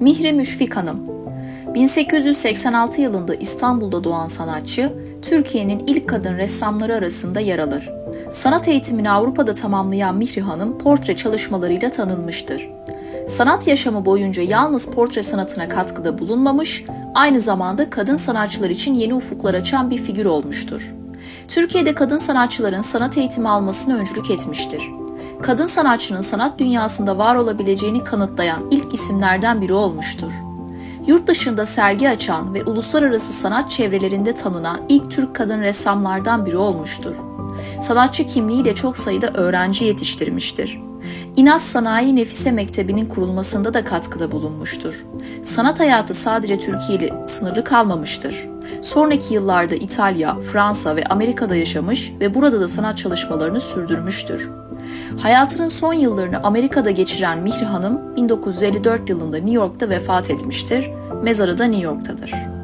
Mihri Müşfik Hanım 1886 yılında İstanbul'da doğan sanatçı, Türkiye'nin ilk kadın ressamları arasında yer alır. Sanat eğitimini Avrupa'da tamamlayan Mihri Hanım portre çalışmalarıyla tanınmıştır. Sanat yaşamı boyunca yalnız portre sanatına katkıda bulunmamış, aynı zamanda kadın sanatçılar için yeni ufuklar açan bir figür olmuştur. Türkiye'de kadın sanatçıların sanat eğitimi almasına öncülük etmiştir. Kadın sanatçının sanat dünyasında var olabileceğini kanıtlayan ilk isimlerden biri olmuştur. Yurt dışında sergi açan ve uluslararası sanat çevrelerinde tanınan ilk Türk kadın ressamlardan biri olmuştur. Sanatçı kimliğiyle çok sayıda öğrenci yetiştirmiştir. İnas Sanayi Nefise Mektebi'nin kurulmasında da katkıda bulunmuştur. Sanat hayatı sadece Türkiye ile sınırlı kalmamıştır. Sonraki yıllarda İtalya, Fransa ve Amerika'da yaşamış ve burada da sanat çalışmalarını sürdürmüştür. Hayatının son yıllarını Amerika'da geçiren Mihri Hanım 1954 yılında New York'ta vefat etmiştir. Mezarı da New York'tadır.